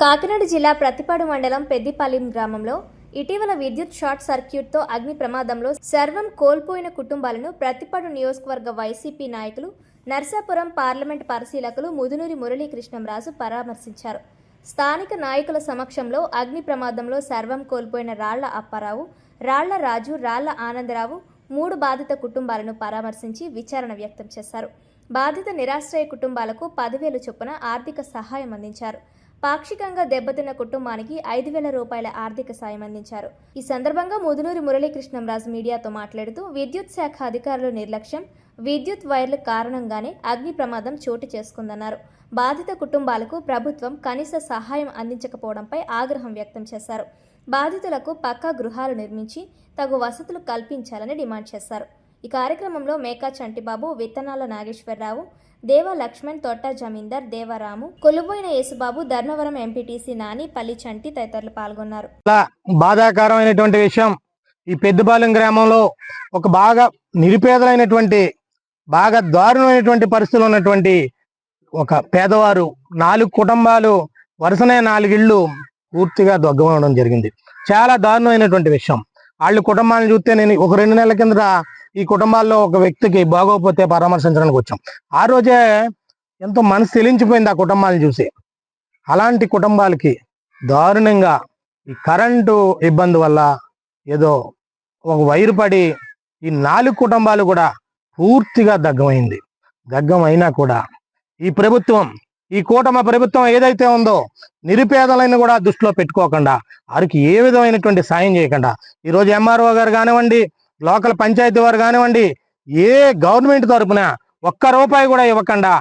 కాకినాడ జిల్లా ప్రతిపాడు మండలం పెద్దిపాలెం గ్రామంలో ఇటీవల విద్యుత్ షార్ట్ సర్క్యూట్తో అగ్ని ప్రమాదంలో సర్వం కోల్పోయిన కుటుంబాలను ప్రతిపాడు నియోజకవర్గ వైసీపీ నాయకులు నర్సాపురం పార్లమెంట్ పరిశీలకులు ముదునూరి మురళీకృష్ణంరాజు పరామర్శించారు. స్థానిక నాయకుల సమక్షంలో అగ్ని ప్రమాదంలో సర్వం కోల్పోయిన రాళ్ళ అప్పారావు రాళ్ళ రాజు రాళ్ళ ఆనందరావు మూడు బాధిత కుటుంబాలను పరామర్శించి విచారణ వ్యక్తం చేశారు. బాధిత నిరాశ్రయ కుటుంబాలకు పదివేలు చొప్పున ఆర్థిక సహాయం అందించారు. పాక్షికంగా దెబ్బతిన్న కుటుంబానికి ఐదు వేల రూపాయల ఆర్థిక సాయం అందించారు. ఈ సందర్భంగా ముదునూరి మురళీకృష్ణంరాజు మీడియాతో మాట్లాడుతూ విద్యుత్ శాఖ అధికారుల నిర్లక్ష్యం విద్యుత్ వైర్ల కారణంగానే అగ్ని ప్రమాదం చోటు చేసుకుందన్నారు. బాధిత కుటుంబాలకు ప్రభుత్వం కనీస సహాయం అందించకపోవడంపై ఆగ్రహం వ్యక్తం చేశారు. బాధితులకు పక్కా గృహాలు నిర్మించి తగు వసతులు కల్పించాలని డిమాండ్ చేశారు. ఈ కార్యక్రమంలో మేకా చంటిబాబు విత్తనాల నాగేశ్వరరావు దేవ లక్ష్మణ్ తొట్ట జమీందార్ దేవరాము కొలుబోయిన యేసుబాబు ధర్మవరం ఎంపీటీసీ నాని పల్లి చంటి తదితరులు పాల్గొన్నారు. బాధాకరమైనటువంటి విషయం. ఈ పెద్దపాలెం గ్రామంలో ఒక బాగా నిరుపేదలైనటువంటి బాగా దారుణమైనటువంటి పరిస్థితులు ఉన్నటువంటి ఒక పేదవారు నాలుగు కుటుంబాలు వరుసనే నాలుగిళ్ళు పూర్తిగా దొగ్గమవడం జరిగింది. చాలా దారుణమైనటువంటి విషయం. వాళ్ళ కుటుంబాలను చూస్తే నేను ఒక రెండు నెలల కిందట ఈ కుటుంబాల్లో ఒక వ్యక్తికి బాగోకపోతే పరామర్శించడానికి వచ్చాం. ఆ రోజే ఎంతో మనసు తెలించిపోయింది ఆ కుటుంబాలను చూసి. అలాంటి కుటుంబాలకి దారుణంగా ఈ కరెంటు ఇబ్బంది వల్ల ఏదో ఒక వైరు పడి ఈ నాలుగు కుటుంబాలు కూడా పూర్తిగా దగ్గమైంది దగ్గం అయినా కూడా ఈ ప్రభుత్వం ఈ కూటమి ప్రభుత్వం ఏదైతే ఉందో నిరుపేదలను కూడా దృష్టిలో పెట్టుకోకుండా వారికి ఏ విధమైనటువంటి సాయం చేయకుండా ఈరోజు ఎంఆర్ఓ గారు కానివ్వండి లోకల్ పంచాయతీ వారు కానివ్వండి ఏ గవర్నమెంట్ తరపున ఒక్క రూపాయి కూడా ఇవ్వకుండా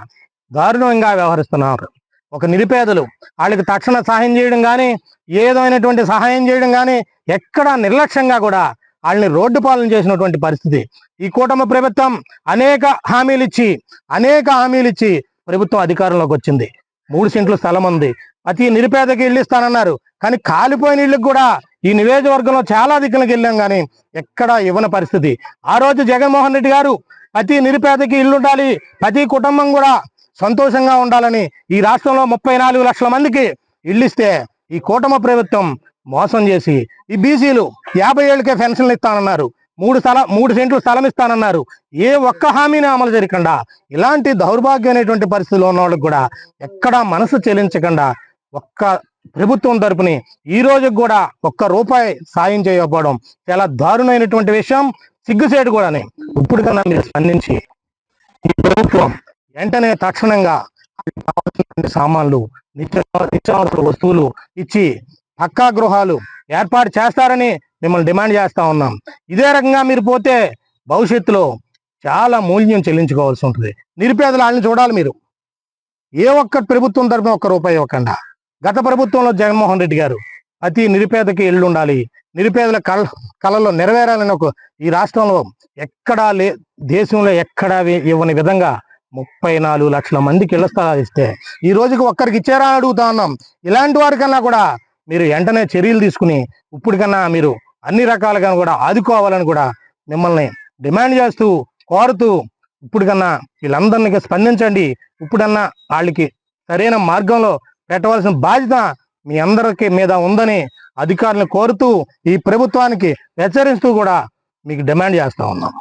దారుణంగా వ్యవహరిస్తున్నారు. ఒక నిరుపేదలు వాళ్ళకి తక్షణ సహాయం చేయడం కానీ ఏదైనటువంటి సహాయం చేయడం కానీ ఎక్కడా నిర్లక్ష్యంగా కూడా వాళ్ళని రోడ్డు పాలన చేసినటువంటి పరిస్థితి. ఈ కూటమి ప్రభుత్వం అనేక హామీలు ఇచ్చి అనేక హామీలు ఇచ్చి ప్రభుత్వం అధికారంలోకి వచ్చింది. మూడు సెంట్లు స్థలం ఉంది. ప్రతి నిరుపేదకి ఇల్లు ఇస్తానన్నారు. కానీ కాలిపోయిన ఇళ్ళకి కూడా ఈ నియోజకవర్గంలో చాలా దిక్కులకు వెళ్ళాం కానీ ఎక్కడా ఇవ్వని పరిస్థితి. ఆ రోజు జగన్మోహన్ రెడ్డి గారు ప్రతి నిరుపేదకి ఇల్లు ఉండాలి ప్రతి కుటుంబం కూడా సంతోషంగా ఉండాలని ఈ రాష్ట్రంలో ముప్పై నాలుగు లక్షల మందికి ఇల్లుస్తే ఈ కూటమి ప్రభుత్వం మోసం చేసి ఈ బీసీలు యాభై ఏళ్ళకే పెన్షన్లు ఇస్తానన్నారు మూడు స్థల మూడు సెంట్లు స్థలం ఇస్తానన్నారు. ఏ ఒక్క హామీని అమలు జరగకుండా ఇలాంటి దౌర్భాగ్యమైనటువంటి పరిస్థితుల్లో ఉన్న వాళ్ళకి కూడా ఎక్కడా మనసు చెల్లించకుండా ఒక్క ప్రభుత్వం తరపుని ఈ రోజుకి కూడా ఒక్క రూపాయి సాయం చేయకపోవడం చాలా దారుణమైనటువంటి విషయం. సిగ్గుసేటు కూడాని ఇప్పుడు కన్నా మీరు స్పందించి ఈ ప్రభుత్వం వెంటనే తక్షణంగా కావాల్సినటువంటి సామాన్లు నిత్య నిత్యావసర వస్తువులు ఇచ్చి పక్కా గృహాలు ఏర్పాటు చేస్తారని మిమ్మల్ని డిమాండ్ చేస్తా ఉన్నాం. ఇదే రకంగా మీరు పోతే భవిష్యత్తులో చాలా మూల్యం చెల్లించుకోవాల్సి ఉంటుంది. నిరుపేదల వాళ్ళని చూడాలి మీరు. ఏ ఒక్క ప్రభుత్వం తరపున ఒక్క రూపాయి ఇవ్వకుండా. గత ప్రభుత్వంలో జగన్మోహన్ రెడ్డి గారు అతి నిరుపేదకి ఇళ్ళు ఉండాలి. నిరుపేదల కళ కళలో నెరవేరాలని ఒక ఈ రాష్ట్రంలో ఎక్కడా లే దేశంలో ఎక్కడా ఇవ్వని విధంగా ముప్పై నాలుగు లక్షల మందికి ఇళ్ళ స్థలాలు ఇస్తే ఈ రోజుకి ఒక్కరికి ఇచ్చారా అడుగుతా ఉన్నాం. ఇలాంటి వారికన్నా కూడా మీరు వెంటనే చర్యలు తీసుకుని ఇప్పటికన్నా మీరు అన్ని రకాలుగా కూడా ఆదుకోవాలని కూడా మిమ్మల్ని డిమాండ్ చేస్తూ కోరుతూ ఇప్పటికన్నా వీళ్ళందరినీ స్పందించండి. ఇప్పుడన్నా వాళ్ళకి సరైన మార్గంలో పెట్టవలసిన బాధ్యత మీ అందరికి మీద ఉందని అధికారులను కోరుతూ ఈ ప్రభుత్వానికి హెచ్చరిస్తూ కూడా మీకు డిమాండ్ చేస్తా ఉన్నాం.